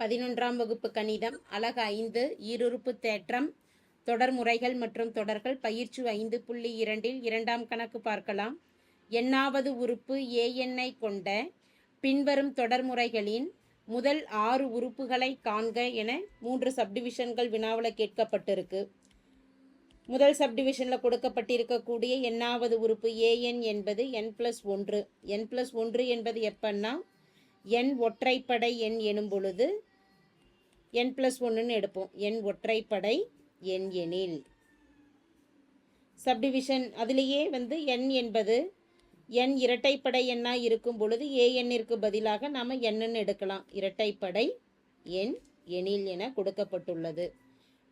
பதினொன்றாம் வகுப்பு கணிதம் அலகு ஐந்து ஈருறுப்பு தேற்றம் தொடர்முறைகள் மற்றும் தொடர்கள் பயிற்சி ஐந்து புள்ளி இரண்டில் இரண்டாம் கணக்கு பார்க்கலாம். எண்ணாவது உறுப்பு ஏஎன்ஐ கொண்ட பின்வரும் தொடர்முறைகளின் முதல் ஆறு உறுப்புகளை காண்க என மூன்று சப்டிவிஷன்கள் வினாவில் கேட்கப்பட்டிருக்கு. முதல் சப்டிவிஷனில் கொடுக்கப்பட்டிருக்கக்கூடிய எண்ணாவது உறுப்பு ஏஎன் என்பது என் ப்ளஸ் ஒன்று. என் ப்ளஸ் ஒன்று என்பது எப்பன்னா என் ஒற்றைப்படை எண் எனும் பொழுது என் ப்ளஸ் ஒன்றுன்னு எடுப்போம். என் ஒற்றைப்படை எண் எனில். சப்டிவிஷன் அதிலேயே வந்து என் என்பது என் இரட்டைப்படை எண்ணாக இருக்கும் பொழுது ஏஎன்னிற்கு பதிலாக நாம் என்னன்னு எடுக்கலாம். இரட்டைப்படை எண் எனில் என கொடுக்கப்பட்டுள்ளது.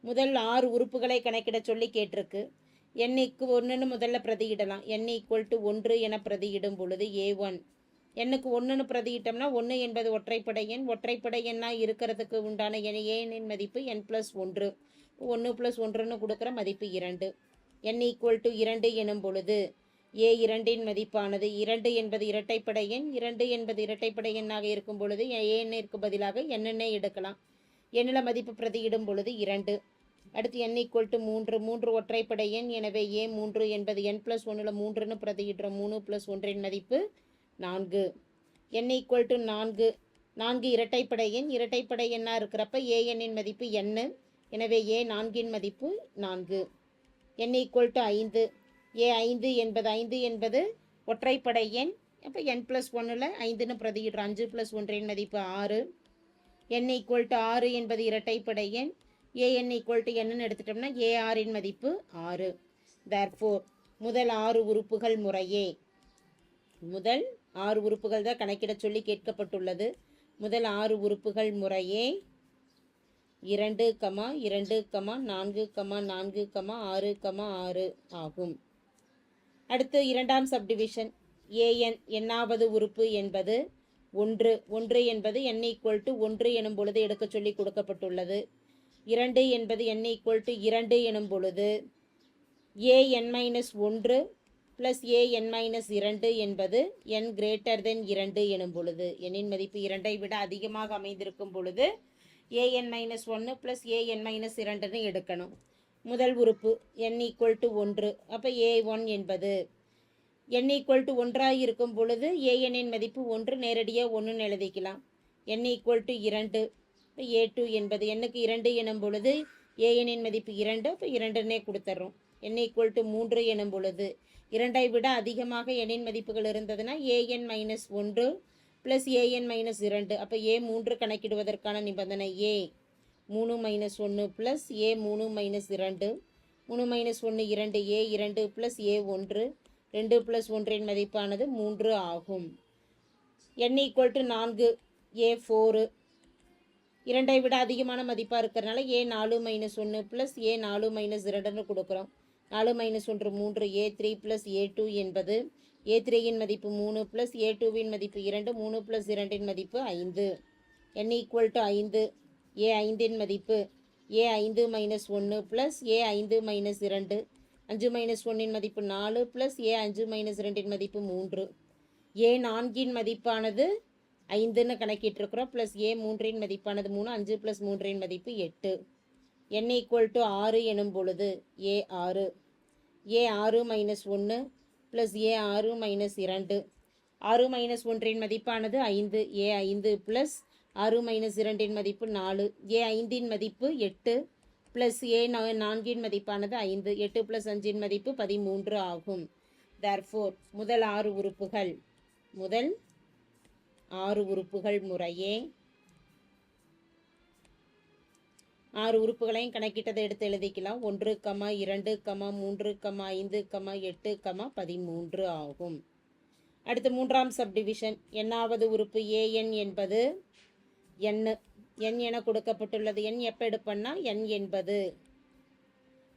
முதல் ஆறு உறுப்புகளை கணக்கிட சொல்லி கேட்டிருக்கு. எண்ணிக்கு ஒன்றுன்னு முதல்ல பிரதியிடலாம். என் ஈக்குவல் டு ஒன்று என பிரதியிடும் பொழுது ஏ ஒன் எண்ணுக்கு ஒன்றுன்னு பிரதியிட்டோம்னா ஒன்று என்பது ஒற்றைப்படை எண். ஒற்றைப்படை எண்ணாக இருக்கிறதுக்கு உண்டான எண் ஏனின் மதிப்பு என் ப்ளஸ் ஒன்று. ஒன்று ப்ளஸ் ஒன்றுன்னு கொடுக்குற மதிப்பு இரண்டு. என் ஈக்குவல் டு இரண்டு எனும் பொழுது ஏ இரண்டின் மதிப்பானது இரண்டு என்பது இரட்டைப்படை எண். இரண்டு என்பது இரட்டைப்படை எண்ணாக இருக்கும் பொழுது ஏஎன்னிற்கு பதிலாக என்னென்ன எடுக்கலாம். எண்ணில் மதிப்பு பிரதியிடும் பொழுது இரண்டு. அடுத்து என் ஈக்குவல் டு மூன்று. மூன்று ஒற்றைப்படை எண். எனவே ஏ மூன்று என்பது என் ப்ளஸ் ஒன்றில் மூன்றுன்னு பிரதியிடுறோம். மூணு ப்ளஸ் ஒன்றின் மதிப்பு நான்கு. என் ஈக்குவல் டு நான்கு. நான்கு இரட்டைப்படை எண். இரட்டைப்படை எண்ணாக இருக்கிறப்ப ஏ எண்ணின் மதிப்பு எண்ணு எனவே ஏ நான்கின் மதிப்பு நான்கு. என் ஈக்குவல் டு ஐந்து. ஏ ஐந்து என்பது ஐந்து என்பது ஒற்றைப்படை எண். அப்போ என் ப்ளஸ் ஒன்றில் ஐந்துன்னு பிரதியிடுற அஞ்சு ப்ளஸ் ஒன்றின் மதிப்பு ஆறு. என் ஈக்குவல் டு ஆறு என்பது இரட்டைப்படை எண். ஏஎன் ஈக்குவல் டு என்னன்னு எடுத்துட்டோம்னா ஏஆரின் மதிப்பு ஆறு. தேர்ஃபோர் முதல் ஆறு உறுப்புகள் முறையே. முதல் ஆறு உறுப்புகள் தான் கணக்கிட சொல்லி கேட்கப்பட்டுள்ளது. முதல் ஆறு உறுப்புகள் முறையே இரண்டு கமா இரண்டு கமா நான்கு கமா நான்கு கமா ஆறு கமா ஆறு ஆகும். அடுத்து இரண்டாம் சப்டிவிஷன் ஏஎன் எண்ணாவது உறுப்பு என்பது ஒன்று. ஒன்று என்பது என் ஈக்குவல் டு ஒன்று எனும் பொழுது எடுக்க சொல்லி கொடுக்கப்பட்டுள்ளது. இரண்டு என்பது என் ஈக்குவல் டு இரண்டு எனும் பொழுது ஏ என் மைனஸ் ஒன்று ப்ளஸ் ஏ என் மைனஸ் இரண்டு என்பது என் கிரேட்டர் தென் இரண்டு எனும் பொழுது. எண்ணின் மதிப்பு இரண்டை விட அதிகமாக அமைந்திருக்கும் பொழுது ஏஎன் மைனஸ் ஒன்று ப்ளஸ் ஏஎன் மைனஸ் இரண்டுன்னு எடுக்கணும். முதல் உறுப்பு என் ஈக்குவல் டு ஒன்று. அப்போ ஏ ஒன் என்பது என் ஈக்குவல் டு ஒன்றாக இருக்கும் பொழுது ஏஎன்னின் மதிப்பு ஒன்று நேரடியாக ஒன்றுன்னு எழுதிக்கலாம். என் ஈக்குவல் டு இரண்டு. ஏ டூ என்பது எண்ணுக்கு இரண்டு எனும் பொழுது ஏஎன்னின் மதிப்பு இரண்டு. அப்போ இரண்டுன்னே கொடுத்துட்றோம் என் ஈக்குவல் டு மூன்று எனும் பொழுது இரண்டை விட அதிகமாக எண்ணின் மதிப்புகள் இருந்ததுன்னா ஏஎன் மைனஸ் ஒன்று ப்ளஸ் ஏஎன் மைனஸ் இரண்டு. அப்போ ஏ மூன்று கணக்கிடுவதற்கான நிபந்தனை ஏ மூணு மைனஸ் ஒன்று ப்ளஸ் ஏ மூணு மைனஸ் இரண்டு. மூணு மைனஸ் ஒன்று இரண்டு ஏ இரண்டு ப்ளஸ் ஏ ஒன்று. ரெண்டு ப்ளஸ் ஒன்றின் மதிப்பானது மூன்று ஆகும். என் ஈக்குவல் டு நான்கு ஏ ஃபோரு இரண்டை விட அதிகமான மதிப்பாக இருக்கிறனால ஏ நாலு மைனஸ் ஒன்று ப்ளஸ் ஏ நாலு மைனஸ் இரண்டுன்னு கொடுக்குறோம். நாலு மைனஸ் ஒன்று மூன்று A three plus A two என்பது ஏ த்ரீயின் மதிப்பு மூணு ப்ளஸ் ஏ டூவின் மதிப்பு இரண்டு மூணு ப்ளஸ் இரண்டின் மதிப்பு ஐந்து. என் ஈக்குவல் டு ஐந்து ஏ ஐந்தின் மதிப்பு ஏ ஐந்து மைனஸ் ஒன்று ப்ளஸ் ஏ ஐந்து மைனஸ் இரண்டு. அஞ்சு மைனஸ் ஒன்றின் மதிப்பு நாலு ப்ளஸ் ஏ அஞ்சு மைனஸ் ரெண்டின் மதிப்பு மூன்று. ஏ நான்கின் மதிப்பானது ஐந்துன்னு கணக்கிட்டிருக்கிறோம் ப்ளஸ் ஏ மூன்றின் மதிப்பானது மூணு அஞ்சு ப்ளஸ் மூன்றின் மதிப்பு எட்டு. என் ஈக்குவல் டு ஆறு எனும் பொழுது ஏ ஆறு. ஏ ஆறு மைனஸ் ஒன்று ப்ளஸ் ஏ ஆறு மைனஸ் இரண்டு. ஆறு மைனஸ் ஒன்றின் மதிப்பானது ஐந்து. ஏ ஐந்து ப்ளஸ் ஆறு மைனஸ் இரண்டின் மதிப்பு நாலு. ஏ ஐந்தின் மதிப்பு எட்டு. ப்ளஸ் ஏ நான்கின் மதிப்பானது ஐந்து. எட்டு ப்ளஸ் அஞ்சின் மதிப்பு பதிமூன்று ஆகும். தர்ஃபோர் முதல் ஆறு உறுப்புகள். முதல் ஆறு உறுப்புகள் முறையே ஆறு உறுப்புகளையும் கணக்கிட்டதை எடுத்து எழுதிக்கலாம். ஒன்று கமா இரண்டு கமா மூன்று கமா ஐந்து கமா எட்டு கமா பதிமூன்று ஆகும். அடுத்து மூன்றாம் சப்டிவிஷன் எண்ணாவது உறுப்பு ஏஎன் என்பது எண் எண் என கொடுக்கப்பட்டுள்ளது. எண் எப்போ எடுப்பன்னா? எண் என்பது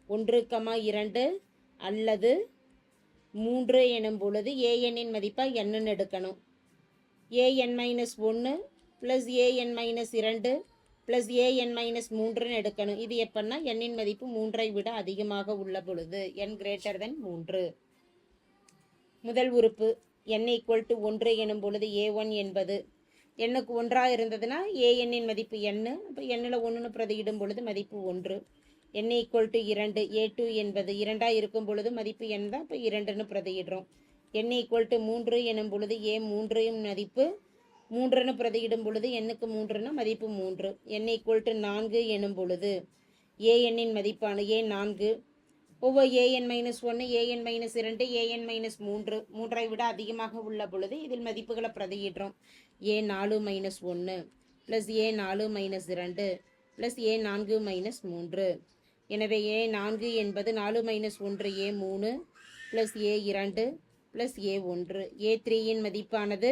ஒன்று கமா இரண்டு அல்லது மூன்று எனும் பொழுது ஏஎன்னின் மதிப்பாக என்னன்னு எடுக்கணும். ஏஎன் மைனஸ் ஒன்று ப்ளஸ் ஏஎன் மைனஸ் இரண்டு ப்ளஸ் ஏஎன் மைனஸ் மூன்றுன்னு எடுக்கணும். இது எப்பன்னா எண்ணின் மதிப்பு மூன்றை விட அதிகமாக உள்ள பொழுது என் கிரேட்டர் தென் மூன்று. முதல் உறுப்பு என் ஈக்குவல் டு ஒன்று எனும் பொழுது ஏ ஒன் என்பது. எண்ணுக்கு ஒன்றாக இருந்ததுன்னா ஏ எண்ணின் மதிப்பு எண்ணு இப்போ எண்ணில் ஒன்றுன்னு பிரதியிடும் பொழுது மதிப்பு ஒன்று. என் ஈக்குவல் டு இரண்டு ஏ டூ என்பது. இரண்டாக இருக்கும் பொழுது மதிப்பு எண் தான் இப்போ இரண்டுன்னு பிரதியிடுறோம். என் ஈக்குவல் டு மூன்று எனும் பொழுது ஏ மூன்றையும் மதிப்பு மூன்றுன்னு பிரதியிடும் பொழுது எண்ணுக்கு மூன்றுனா மதிப்பு மூன்று. என்னை ஈக்குவல் டு நான்கு எனும் பொழுது ஏ எண்ணின் மதிப்பான ஏ நான்கு. ஒவ்வொரு ஏஎன் மைனஸ் ஒன்று ஏஎன் மைனஸ் இரண்டு ஏஎன் மைனஸ் மூன்று. மூன்றை விட அதிகமாக உள்ள பொழுது இதில் மதிப்புகளை பிரதியிடுறோம். ஏ நாலு மைனஸ் ஒன்று ப்ளஸ் ஏ நாலு மைனஸ் இரண்டு ப்ளஸ் ஏ நான்கு மைனஸ் மூன்று. எனவே ஏ நான்கு என்பது நாலு மைனஸ் ஒன்று ஏ மூணு ப்ளஸ் ஏ இரண்டு ப்ளஸ் ஏ ஒன்று. ஏ த்ரீயின் மதிப்பானது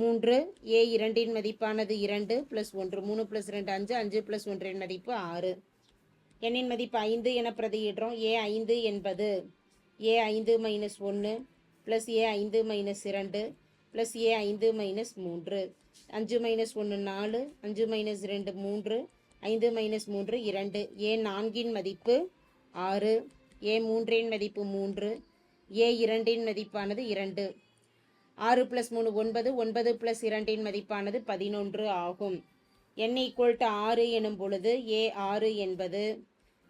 மூன்று ஏ இரண்டின் மதிப்பானது இரண்டு ப்ளஸ் ஒன்று மூணு ப்ளஸ் ரெண்டு அஞ்சு அஞ்சு ப்ளஸ் ஒன்றின் மதிப்பு ஆறு. எண்ணின் மதிப்பு ஐந்து என பிரதியிடுறோம். ஏ ஐந்து என்பது ஏ ஐந்து மைனஸ் ஒன்று ப்ளஸ் ஏ ஐந்து மைனஸ் இரண்டு ப்ளஸ் ஏ ஐந்து மைனஸ் மூன்று. அஞ்சு மைனஸ் ஒன்று நாலு அஞ்சு மைனஸ் ரெண்டு மூன்று ஐந்து மைனஸ் மூன்று இரண்டு. ஏ நான்கின் மதிப்பு ஆறு ஏ மூன்றின் மதிப்பு மூன்று ஏ இரண்டின் மதிப்பானது இரண்டு. ஆறு ப்ளஸ் மூணு ஒன்பது ஒன்பது ப்ளஸ் இரண்டின் மதிப்பானது பதினொன்று ஆகும். என் ஈக்குவல் டு ஆறு எனும் பொழுது ஏ ஆறு என்பது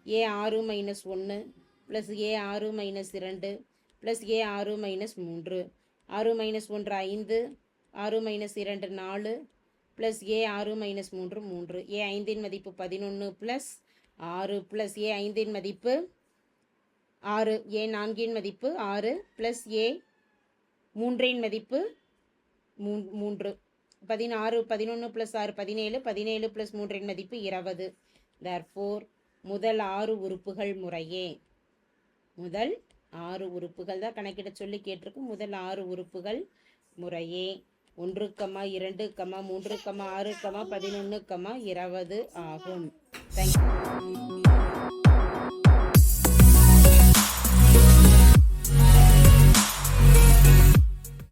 ஏ ஆறு மைனஸ் ஒன்று ப்ளஸ் ஏ ஆறு மைனஸ் இரண்டு ப்ளஸ் ஏ ஆறு மைனஸ் மூன்று. ஆறு மைனஸ் ஒன்று ஐந்து ஆறு மைனஸ் இரண்டு நாலு ப்ளஸ் ஏ ஆறு மைனஸ் மூன்று மூன்று. ஏ ஐந்தின் மதிப்பு பதினொன்று ப்ளஸ் ஆறு ப்ளஸ் ஏ ஐந்தின் மதிப்பு ஆறு. ஏ நான்கின் மதிப்பு ஆறு ப்ளஸ் ஏ மூன்றின் மதிப்பு மூ மூன்று. பதினாறு பதினொன்று ப்ளஸ் ஆறு பதினேழு. பதினேழு ப்ளஸ் மூன்றின் மதிப்பு இருபது. தர்ஃபோர் முதல் ஆறு உறுப்புகள் முறையே. முதல் ஆறு உறுப்புகள் தான் கணக்கிட சொல்லி கேட்டிருக்கும். முதல் ஆறு உறுப்புகள் முறையே. ஒன்று கமா இரண்டு கமா மூன்று கமா ஆறு கமா பதினொன்று கமா இருபது ஆகும். தேங்க்யூ